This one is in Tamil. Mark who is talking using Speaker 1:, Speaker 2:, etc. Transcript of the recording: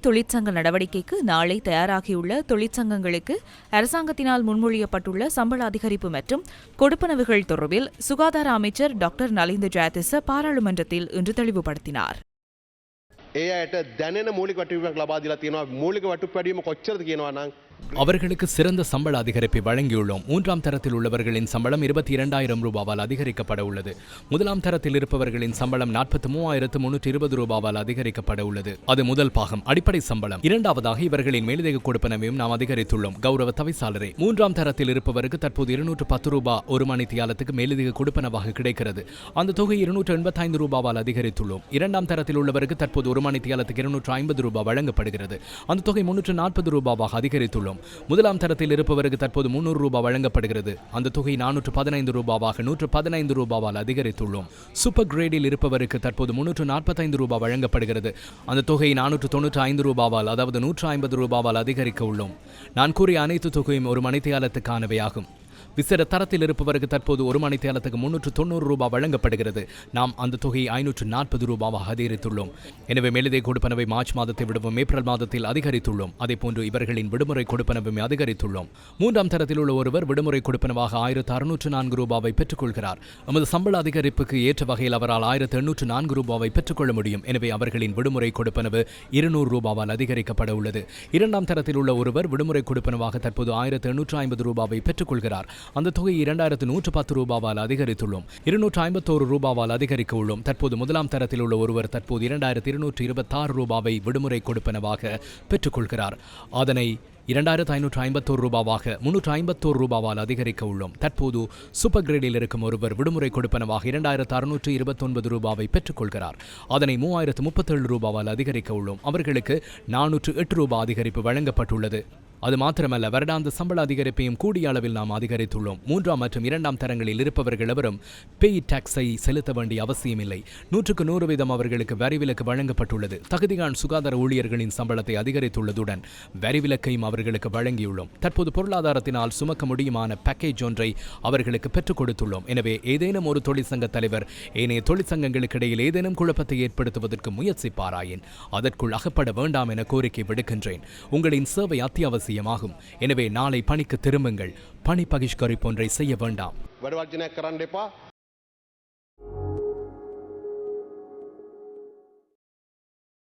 Speaker 1: தொழிற்சங்க நடவடிக்கைக்கு நாளை தயாராகியுள்ள தொழிற்சங்கங்களுக்கு அரசாங்கத்தினால் முன்மொழியப்பட்டுள்ள சம்பள அதிகரிப்பு மற்றும் கொடுப்பனவுகள் தொடர்பில் சுகாதார அமைச்சர் டாக்டர் நலிந்த ஜெயதிச பாராளுமன்றத்தில் இன்று தெளிவுபடுத்தினார்
Speaker 2: ඒ අයට දැනෙන මූලික වටපිටක් ලබා දීලා තියෙනවා මූලික වටපිටීම කොච්චරද කියනවා නම්
Speaker 3: அவர்களுக்கு சிறந்த சம்பள அதிகரிப்பை வழங்கியுள்ளோம். மூன்றாம் தரத்தில் உள்ளவர்களின் சம்பளம் இருபத்தி இரண்டாயிரம் ரூபாவால் அதிகரிக்கப்பட உள்ளது. முதலாம் தரத்தில் இருப்பவர்களின் சம்பளம் நாற்பத்தி மூவாயிரத்து முன்னூற்றி இருபது ரூபாவால் அதிகரிக்கப்பட உள்ளது. அது முதல் பாகம் அடிப்படை சம்பளம். இரண்டாவதாக இவர்களின் மேலதிக கொடுப்பனவையும் நாம் அதிகரித்துள்ளோம். கௌரவ தவிசாளரே மூன்றாம் தரத்தில் இருப்பவருக்கு தற்போது இருநூற்று பத்து ரூபாய் ஒரு மணித்தியாலத்துக்கு மேலதிக கொடுப்பனவாக கிடைக்கிறது. அந்த தொகை இருநூற்று எண்பத்தைந்து ரூபாவால் அதிகரித்துள்ளோம். இரண்டாம் தரத்தில் உள்ளவருக்கு தற்போது ஒரு மணித்தியாலத்துக்கு இருநூற்று ஐம்பது ரூபாய் வழங்கப்படுகிறது. அந்த தொகை முன்னூற்று நாற்பது ரூபாவாக அதிகரித்துள்ளோம். முதலாம் தரத்தில் இருப்பவருக்கு தற்போது முன்னூறு ரூபாய் வழங்கப்படுகிறது. அந்த தொகை நானூற்று பதினைந்து ரூபாவாக நூற்று பதினைந்து ரூபாவால் அதிகரித்துள்ளோம். சூப்பர் கிரேடில் இருப்பவருக்கு தற்போது முன்னூற்று நாற்பத்தைந்து ரூபாய் வழங்கப்படுகிறது. அந்த தொகை நானூற்று தொன்னூற்று ஐந்து ரூபாவால் அதாவது நூற்று ஐம்பது ரூபாவால் அதிகரிக்க உள்ளோம். நான் கூறிய அனைத்து தொகையும் ஒரு மணித்தியாலத்துக்கானவை விசேட தரத்தில் இருப்பவருக்கு தற்போது ஒரு மணி தேலத்துக்கு முன்னூற்று தொண்ணூறு ரூபாய் வழங்கப்படுகிறது. நாம் அந்த தொகையை ஐநூற்று நாற்பது ரூபாவாக அதிகரித்துள்ளோம். எனவே மேலதை கொடுப்பனவை மார்ச் மாதத்தை விடவும் ஏப்ரல் மாதத்தில் அதிகரித்துள்ளோம். அதேபோன்று இவர்களின் விடுமுறை கொடுப்பனவும் அதிகரித்துள்ளோம். மூன்றாம் தரத்தில் உள்ள ஒருவர் விடுமுறை கொடுப்பனவாக ஆயிரத்து அறுநூற்று நான்கு ரூபாவை பெற்றுக்கொள்கிறார். நமது சம்பள அதிகரிப்புக்கு ஏற்ற வகையில் அவரால் ஆயிரத்து எண்ணூற்று நான்கு ரூபாவை பெற்றுக்கொள்ள முடியும். எனவே அவர்களின் விடுமுறை கொடுப்பனவு இருநூறு ரூபாவால் அதிகரிக்கப்பட உள்ளது. இரண்டாம் தரத்தில் உள்ள ஒருவர் விடுமுறை கொடுப்பனவாக தற்போது ஆயிரத்து எண்ணூற்று ஐம்பது ரூபாவை பெற்றுக்கொள்கிறார். அந்த தொகை இரண்டாயிரத்து நூற்று பத்து ரூபாவால் அதிகரித்துள்ளோம். இருநூற்று ஐம்பத்தோரு ரூபாவால் அதிகரிக்க உள்ளோம் தற்போது முதலாம் தரத்தில் உள்ள ஒருவர் தற்போது இரண்டாயிரத்து இருநூற்று இருபத்தாறு ரூபாவை விடுமுறை கொடுப்பனவாக பெற்றுக்கொள்கிறார். அதனை இரண்டாயிரத்து ஐநூற்று ஐம்பத்தோரு ரூபாவாக முன்னூற்று ஐம்பத்தோரு ரூபாவால் அதிகரிக்க உள்ளோம் தற்போது சூப்பர் கிரேடில் இருக்கும் ஒருவர் விடுமுறை கொடுப்பனவாக இரண்டாயிரத்து அறுநூற்று இருபத்தொன்பது ரூபாவை பெற்றுக்கொள்கிறார். அதனை மூவாயிரத்து முப்பத்தேழு ரூபாவால் அதிகரிக்க உள்ளோம் அவர்களுக்கு நானூற்று எட்டு ரூபாய் அதிகரிப்பு வழங்கப்பட்டுள்ளது. அது மாத்திரமல்ல வருடாந்த சம்பள அதிகரிப்பையும் கூடிய அளவில் நாம் அதிகரித்துள்ளோம். மூன்றாம் மற்றும் இரண்டாம் தரங்களில் இருப்பவர்கள் எவரும் பேய் டாக்ஸை செலுத்த வேண்டிய அவசியமில்லை. நூற்றுக்கு நூறு வீதம் அவர்களுக்கு வரி விலக்கு வழங்கப்பட்டுள்ளது. தகுதிகான் சுகாதார ஊழியர்களின் சம்பளத்தை அதிகரித்துள்ளதுடன் வரி விலக்கையும் அவர்களுக்கு வழங்கியுள்ளோம். தற்போது பொருளாதாரத்தினால் சுமக்க முடியுமான பேக்கேஜ் ஒன்றை அவர்களுக்கு பெற்றுக் கொடுத்துள்ளோம். எனவே ஏதேனும் ஒரு தொழிற்சங்க தலைவர் ஏனைய தொழிற்சங்கங்களுக்கு இடையில் ஏதேனும் குழப்பத்தை ஏற்படுத்துவதற்கு முயற்சிப்பாராயின் அதற்குள் அகப்பட வேண்டாம் என கோரிக்கை விடுக்கின்றேன். உங்களின் சேவை அத்தியாவசியம். அவசியமாகும் எனவே நாளை பணிக்கு திரும்புங்கள். பணி பகிஷ்கரிப்பு ஒன்றை செய்ய வேண்டாம்.